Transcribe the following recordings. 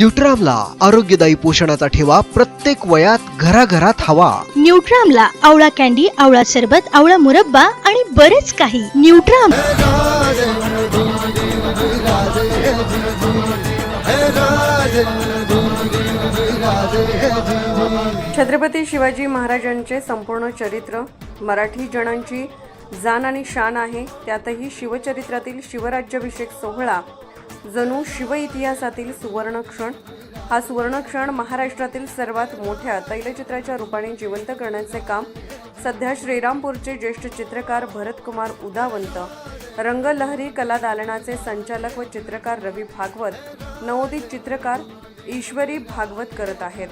न्यूट्रामला आरोग्यदायी पोषणाचा ठेवा प्रत्येक वयात घराघरात हवा. न्यूट्रामला आवळा कॅन्डी आवळा सरबत आवळा मुरब्बा आणि बरेच काही. न्यूट्राम छत्रपती शिवाजी महाराजांचे संपूर्ण चरित्र मराठी जणांची जाण आणि शान आहे. त्यातही शिवचरित्रातील शिवराज्याभिषेक सोहळा जणू शिव इतिहासातील सुवर्णक्षण. हा सुवर्णक्षण महाराष्ट्रातील सर्वात मोठ्या तैलचित्राच्या रूपाने जिवंत करण्याचे काम सध्या श्रीरामपूरचे ज्येष्ठ चित्रकार भरतकुमार उदावंत रंगलहरी कला दालनाचे संचालक व चित्रकार रवी भागवत नवोदित चित्रकार ईश्वरी भागवत करत आहेत.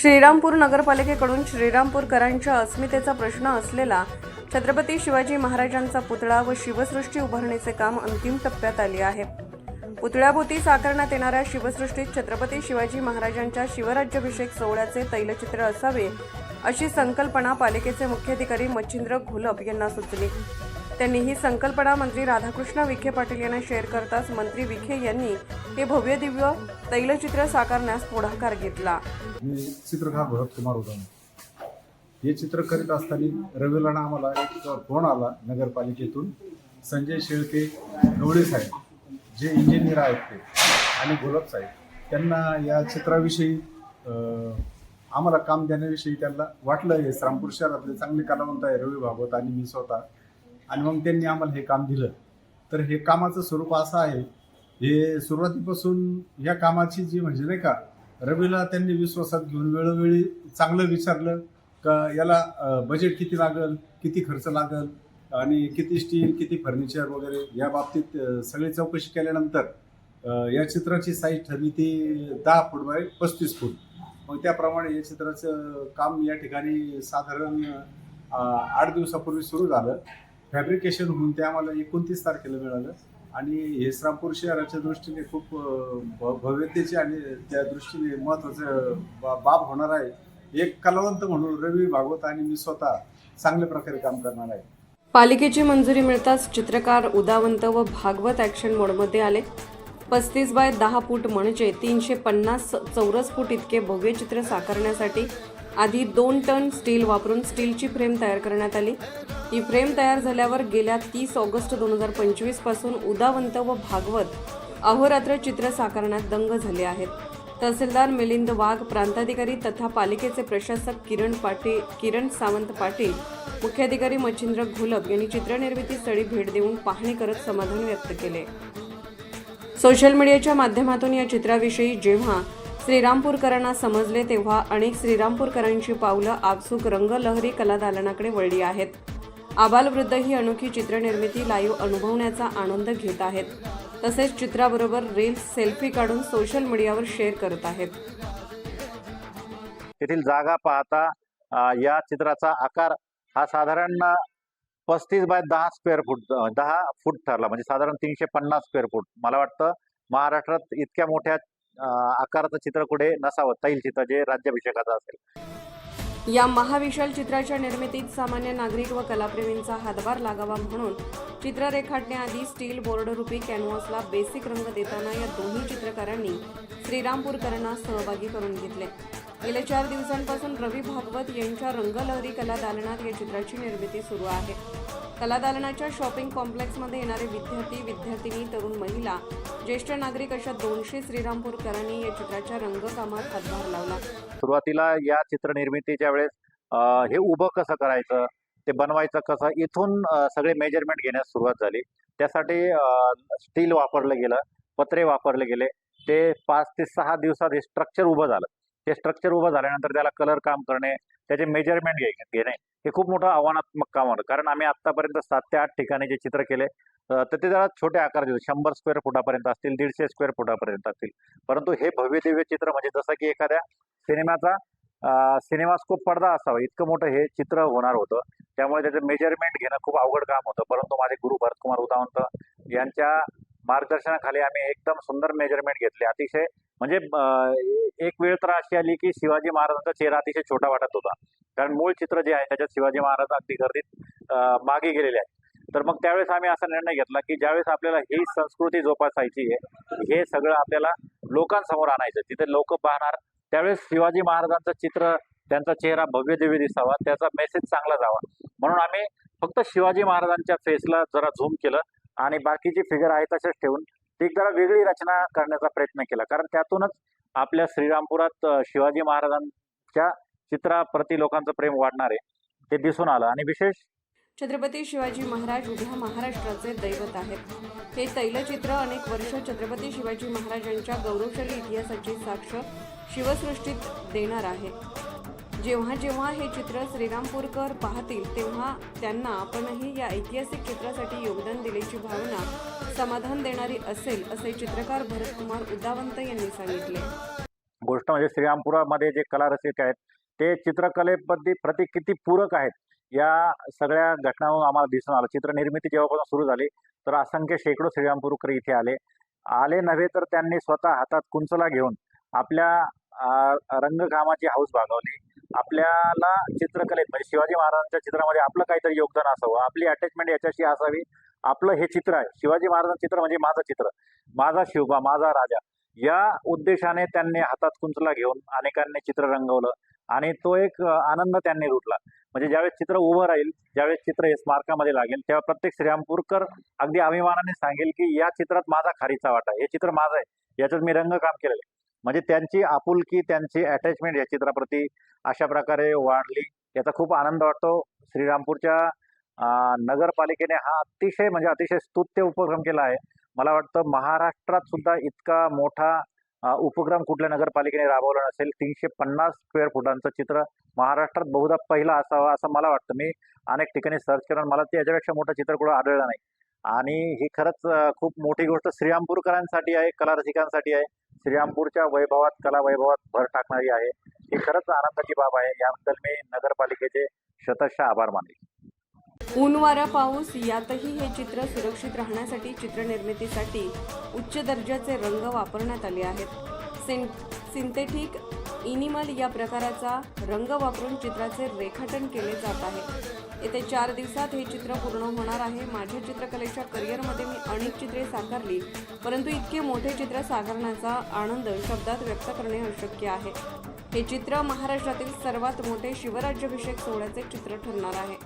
श्रीरामपूर नगरपालिकेकडून श्रीरामपूरकरांच्या अस्मितेचा प्रश्न असलेला छत्रपती शिवाजी महाराजांचा पुतळा व शिवसृष्टी उभारणीचे काम अंतिम टप्प्यात आले आहे. पुतळ्याभोवती साकारण्यात येणाऱ्या शिवसृष्टीत छत्रपती शिवाजी महाराजांच्या शिवराज्याभिषेक सोहळ्याचे तैलचित्र असावे अशी संकल्पना पालिकेचे मुख्याधिकारी मच्छिंद्र घोलप यांना सुचली. त्यांनी ही संकल्पना मंत्री राधाकृष्ण विखे पाटील यांना शेअर करताच मंत्री विखे यांनी हे भव्य दिव्य तैलचित्र साकारण्यास पुढाकार घेतला. मी चित्रकार भरत कुमार उदाम हे चित्र करीत असताना रविवारला आम्हाला एक फोन आला नगरपालिकेतून. संजय शेळके गवळे साहेब जे इंजिनियर आहेत ते आणि गुलाब साहेब त्यांना या चित्राविषयी आम्हाला काम देण्याविषयी त्यांना वाटलं हे श्रामपूर शहरातले चांगले कलावंत आहे रवी भागवत आणि मी स्वतः. आणि मग त्यांनी आम्हाला हे काम दिलं. तर हे कामाचं स्वरूप असं आहे हे सुरुवातीपासून या कामाची जी म्हणजे नाही का रवीला त्यांनी विश्वासात घेऊन वेळोवेळी चांगलं विचारलं का याला बजेट किती लागल किती खर्च लागल आणि किती स्टील किती फर्निचर वगैरे या बाबतीत सगळी चौकशी केल्यानंतर या चित्राची साईज ठरली ती दहा फूट बाय पस्तीस फूट. मग त्याप्रमाणे या चित्राचं काम या ठिकाणी साधारण आठ दिवसापूर्वी सुरू झालं. फॅब्रिकेशन होऊन ते आम्हाला एकोणतीस तारखेला मिळालं. आणि हे श्रामपूर शहराच्या दृष्टीने खूप भव्यतेची भव्यतेचे आणि त्या दृष्टीने महत्वाचं बा- बाब होणार आहे. एक कलावंत म्हणून रवी भागवत आणि मी स्वतः चांगल्या प्रकारे काम करणार आहे. पालिकेची मंजुरी मिळताच चित्रकार उदावंत व भागवत ॲक्शन मोडमध्ये आले. पस्तीस बाय दहा फूट म्हणजे तीनशे पन्नास चौरस फूट इतके भव्य चित्र साकारण्यासाठी आधी दोन टन स्टील वापरून स्टीलची फ्रेम तयार करण्यात आली. ही फ्रेम तयार झाल्यावर गेल्या तीस ऑगस्ट दोन हजार पंचवीसपासून उदावंत व भागवत अहोरात्र चित्र साकारण्यात दंग झाले आहेत. तहसीलदार मिलिंद वाघ प्रांताधिकारी तथा पालिकेचे प्रशासक किरण पाटील किरण सावंत पाटील मुख्याधिकारी मच्छिंद्र घोलप यांनी चित्रनिर्मिती स्थळी भेट देऊन पाहणी करत समाधान व्यक्त केले. सोशल मीडियाच्या माध्यमातून या चित्राविषयी जेव्हा श्रीरामपूरकरांना समजले तेव्हा अनेक श्रीरामपूरकरांची पावलं आपसूक रंगलहरी कला दालनाकडे वळली आहेत. आबालवृद्ध ही अनोखी चित्रनिर्मिती लाईव्ह अनुभवण्याचा आनंद घेत आहेत. तसेच चित्राबरोबर रील्स सेल्फी काढून सोशल मीडियावर शेअर करत आहेत. तेथील जागा पाहता या चित्राचा आकार हा साधारण पस्तीस बाय दहा स्क्वेअर फूट दहा फूट ठरला. म्हणजे साधारण तीनशे पन्नास स्क्वेअर फूट मला वाटतं महाराष्ट्रात इतक्या मोठ्या आकाराचं चित्र कुठे नसावं तैल चित्र जे राज्याभिषेकाचं असेल. या महाविशाल चित्राच्या निर्मितीत सामान्य नागरिक व कलाप्रेमींचा हातभार लागावा म्हणून चित्र रेखाटण्याआधी स्टील बोर्ड रूपी कॅनव्हासला बेसिक रंग देताना या दोन्ही चित्रकारांनी श्रीरामपूरकरांना सहभागी करून घेतले. गेल्या चार दिवसांपासून रवी भागवत यांच्या रंगलहरी कला दालनात या चित्राची निर्मिती सुरू आहे. कला दालनाच्या शॉपिंग कॉम्प्लेक्समध्ये येणारे विद्यार्थी विद्यार्थिनी तरुण महिला ज्येष्ठ नागरिक अशा दोनशे श्रीरामपूरकरांनी या चित्राच्या रंगकामात हातभार लावला. सुरुवातीला या चित्र निर्मितीच्या वेळेस हे उभं कसं करायचं ते बनवायचं कसं इथून सगळे मेजरमेंट घेण्यास सुरुवात झाली. त्यासाठी स्टील वापरलं गेलं पत्रे वापरले गेले. ते पाच ते सहा दिवसात हे स्ट्रक्चर उभं झालं. ते स्ट्रक्चर उभं झाल्यानंतर त्याला कलर काम करणे त्याचे मेजरमेंट घे घेणे हे खूप मोठं आव्हानात्मक काम होतं. कारण आम्ही आत्तापर्यंत सात ते आठ ठिकाणी जे चित्र केले तर ते जरा छोटे आकार देतो शंभर स्क्वेअर फुटापर्यंत असतील दीडशे स्क्वेअर फुटापर्यंत असतील. परंतु हे भव्य दिव्य चित्र म्हणजे जसं की एखाद्या सिनेमाचा सिनेमास्कोप पडदा असावा इतकं मोठं हे चित्र होणार होतं. त्यामुळे त्याचं मेजरमेंट घेणं खूप अवघड काम होतं. परंतु माझे गुरु भरतकुमार उदावंत यांच्या मार्गदर्शनाखाली आम्ही एकदम सुंदर मेजरमेंट घेतले. अतिशय म्हणजे एक वेळ तर अशी आली की शिवाजी महाराजांचा चेहरा अतिशय छोटा वाटत होता. कारण मूळ चित्र जे आहे त्याच्यात शिवाजी महाराज अगदी गर्दीत मागे गेलेले आहेत. तर मग त्यावेळेस आम्ही असा निर्णय घेतला की ज्यावेळेस आपल्याला ही संस्कृती जोपासायची आहे हे सगळं आपल्याला लोकांसमोर आणायचं तिथे लोक पाहणार त्यावेळेस शिवाजी महाराजांचं चित्र त्यांचा चेहरा भव्य दिव्य दिसावा त्याचा मेसेज चांगला जावा. म्हणून आम्ही फक्त शिवाजी महाराजांच्या फेसला जरा झूम केलं आणि बाकीची फिगर आहे तसेच ठेवून एक जरा वेगळी रचना करण्याचा प्रयत्न केला. कारण त्यातूनच आपल्या श्रीरामपुरात शिवाजी महाराजांच्या चित्राप्रती लोकांचं प्रेम वाढणार आहे ते दिसून आलं. आणि विशेष छत्रपती शिवाजी महाराज उभ्या महाराष्ट्राचे दैवत आहेत. हे तैलचित्र अनेक वर्ष छत्रपती शिवाजी महाराजांच्या गौरवशाली इतिहासाची साक्ष शिवसृष्टीत देणार आहे. जेव्हा जेव्हा हे चित्र श्रीरामपूरकर पाहतील तेव्हा त्यांना आपणही या ऐतिहासिक चित्रासाठी योगदान दिल्याची भावना समाधान देणारी असेल असे चित्रकार भरतकुमार उदावंत यांनी सांगितले. गोष्ट म्हणजे श्रीरामपुरामध्ये जे कला रसिक आहेत ते चित्रकलेबद्दल प्रति किती पूरक आहेत या सगळ्या घटनांवरून आम्हाला दिसून आलं. चित्रनिर्मिती जेव्हापासून सुरू झाली तर असंख्य शेकडो श्रीरामपूरकर इथे आले. आले नव्हे तर त्यांनी स्वतः हातात कुंचला घेऊन आपल्या रंगकामाची हौस भागवली. आपल्याला चित्रकलेत म्हणजे शिवाजी महाराजांच्या चित्रामध्ये आपलं काहीतरी योगदान असावं. आपली अटॅचमेंट याच्याशी असावी. आपलं हे चित्र आहे. शिवाजी महाराजांचं चित्र म्हणजे माझं चित्र. माझा शिवबा माझा राजा. या उद्देशाने त्यांनी हातात कुंचला घेऊन अनेकांनी चित्र रंगवलं आणि तो एक आनंद त्यांनी लुटला. म्हणजे ज्यावेळेस चित्र उभं राहील ज्यावेळेस चित्र हे स्मारकामध्ये लागेल तेव्हा प्रत्येक श्रीरामपूरकर अगदी अभिमानाने सांगेल की या चित्रात माझा खारीचा वाटा आहे. हे चित्र माझं आहे. याच्यात मी रंगकाम केलेलं आहे. म्हणजे त्यांची आपुलकी त्यांची अटॅचमेंट या चित्राप्रती अशा प्रकारे वाढली याचा खूप आनंद वाटतो. श्रीरामपूरच्या नगरपालिकेने हा अतिशय म्हणजे अतिशय स्तुत्य उपक्रम केला आहे. मला वाटतं महाराष्ट्रात सुद्धा इतका मोठा उपक्रम कुठल्या नगरपालिकेने राबवला नसेल. तीनशे पन्नास स्क्वेअर फुटांचं चित्र महाराष्ट्रात बहुधा पहिला असावा असं मला वाटतं. मी अनेक ठिकाणी सर्च करून मला ते याच्यापेक्षा मोठं चित्र कुठं आढळलं नाही. आणि ही खरंच खूप मोठी गोष्ट श्रीरामपूरकरांसाठी आहे कला रसिकांसाठी आहे. श्रीरामपूरच्या वैभवात कला वैभवात भर टाकणारी आहे. ही खरंच आनंदाची बाब आहे. याबद्दल मी नगरपालिकेचे शतशः आभार मानेल. ऊन वारा पाऊस यातही हे चित्र सुरक्षित राहण्यासाठी चित्रनिर्मितीसाठी उच्च दर्जाचे रंग वापरण्यात आले आहेत. सिं सिंथेटिक इनिमल या प्रकाराचा रंग वापरून चित्राचे रेखाटन केले जात आहे. येत्या चार दिवसात हे चित्र पूर्ण होणार आहे. माझ्या चित्रकलेच्या करिअरमध्ये मी अनेक चित्रे साकारली परंतु इतके मोठे चित्र साकारण्याचा आनंद शब्दात व्यक्त करणे अशक्य आहे. हे चित्र महाराष्ट्रातील सर्वात मोठे शिवराज्याभिषेक सोहळ्याचे चित्र ठरणार आहे.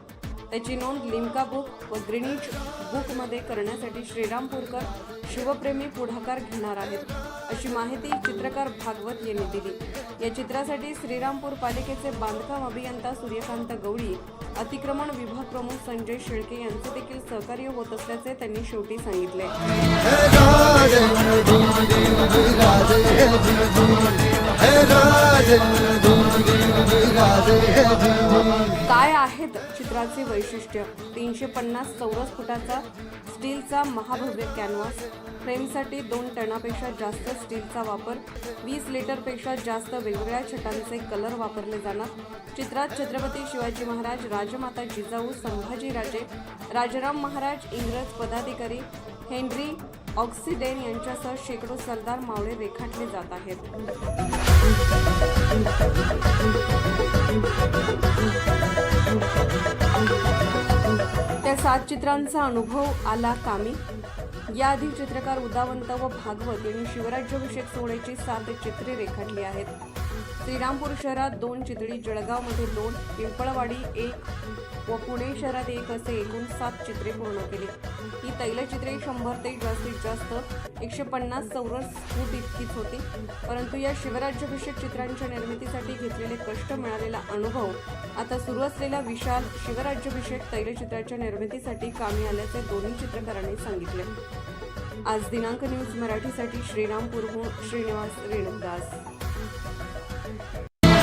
त्याची नोंद लिम्का बुक व ग्रीनिच बुकमध्ये करण्यासाठी श्रीरामपूरकर शिवप्रेमी पुढाकार घेणार आहेत. अशी माहिती चित्रकार भागवत यांनी दिली. या चित्रासाठी श्रीरामपूर पालिकेचे बांधकाम अभियंता सूर्यकांत गवळी अतिक्रमण विभाग प्रमुख संजय शेळके यांचे देखील सहकार्य होत असल्याचे त्यांनी शेवटी सांगितले. काय आहेत चित्राचे वैशिष्ट्य? तीनशे पन्नास चौरस फुटाचा स्टीलचा महाभव्य कॅनव्हास फ्रेमसाठी दोन टनापेक्षा जास्त स्टीलचा वापर. वीस लिटरपेक्षा जास्त वेगवेगळ्या छटांचे कलर वापरले जाणार. चित्रात छत्रपती शिवाजी महाराज राजमाता जिजाऊ संभाजीराजे राजाराम महाराज इंग्रज पदाधिकारी हेनरी ऑक्सिडेन यांच्यासह शेकडो सरदार मावळे रेखाटले जात आहेत. त्या सात चित्रांचा अनुभव आला कामी. याआधी चित्रकार उदावंत व भागवत यांनी शिवराज्याभिषेक सोहळ्याची सात चित्रे रेखाटली आहेत. श्रीरामपूर शहरात दोन चितळी जळगावमध्ये दोन पिंपळवाडी एक व पुणे शहरात एक असे एकूण सात चित्रे पूर्ण केली. ही तैलचित्रे शंभर ते जास्तीत जास्त एकशे पन्नास चौरस फूट इतकीच होती. परंतु या शिवराज्याभिषेक चित्रांच्या निर्मितीसाठी घेतलेले कष्ट मिळालेला अनुभव आता सुरू असलेल्या विशाल शिवराज्याभिषेक तैलचित्राच्या निर्मितीसाठी कामी आल्याचे दोन्ही चित्रकारांनी सांगितले. आज दिनांक न्यूज मराठीसाठी श्रीरामपूरहून श्रीनिवास रेणुकदास